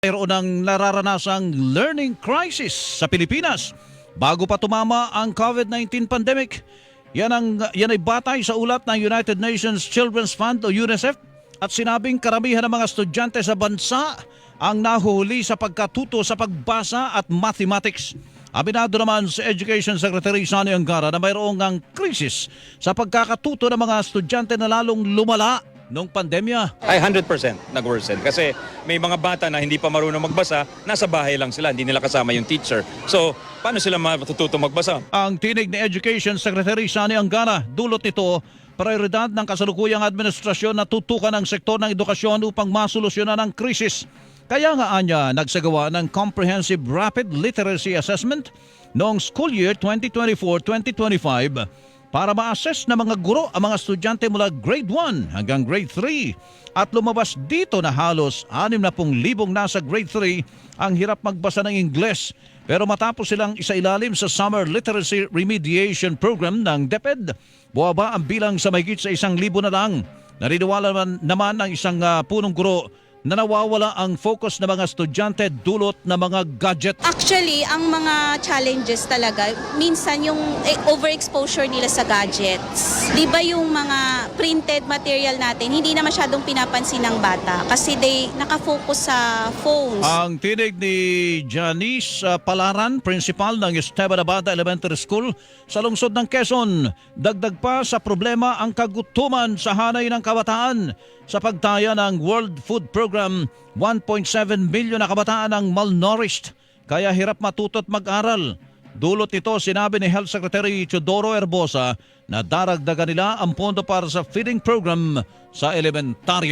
mayroon ng nararanasang learning crisis sa Pilipinas bago pa tumama ang COVID-19 pandemic. Yan, ang, yan ay batay sa ulat ng United Nations Children's Fund o UNICEF at sinabing karamihan ng mga estudyante sa bansa ang nahuhuli sa pagkatuto sa pagbasa at mathematics. Aminado naman si Education Secretary Sani Angara na mayroong ang krisis sa pagkakatuto ng mga estudyante na lalong lumala noong pandemya. ay 100% nag-worsen. Kasi may mga bata na hindi pa marunong magbasa, nasa bahay lang sila, hindi nila kasama yung teacher. So, paano sila matututo magbasa? Ang tinig ni Education Secretary Sani Angara, dulot nito, prioridad ng kasalukuyang administrasyon na tutukan ang sektor ng edukasyon upang masolusyonan ang krisis. Kaya nga anya nagsagawa ng Comprehensive Rapid Literacy Assessment noong school year 2024-2025 para ma-assess ng mga guro ang mga estudyante mula grade 1 hanggang grade 3 at lumabas dito na halos 60,000 nasa grade 3 ang hirap magbasa ng Ingles pero matapos silang isailalim sa Summer Literacy Remediation Program ng DepEd, buwaba ang bilang sa mahigit sa isang libo na lang. Naniniwala naman, naman ang isang ah, punong guro na nawawala ang focus ng mga estudyante dulot ng mga gadget. Actually, ang mga challenges talaga, minsan yung eh, overexposure nila sa gadgets. Di ba yung mga printed material natin, hindi na masyadong pinapansin ng bata kasi they nakafocus sa phones. Ang tinig ni Janice uh, Palaran, principal ng Esteban Abada Elementary School sa lungsod ng Quezon. Dagdag pa sa problema ang kagutuman sa hanay ng kabataan. Sa pagtaya ng World Food Program, 1.7 milyon na kabataan ang malnourished kaya hirap matuto at mag-aral. Dulot nito, sinabi ni Health Secretary Teodoro Herbosa na daragdagan nila ang pondo para sa feeding program sa elementarya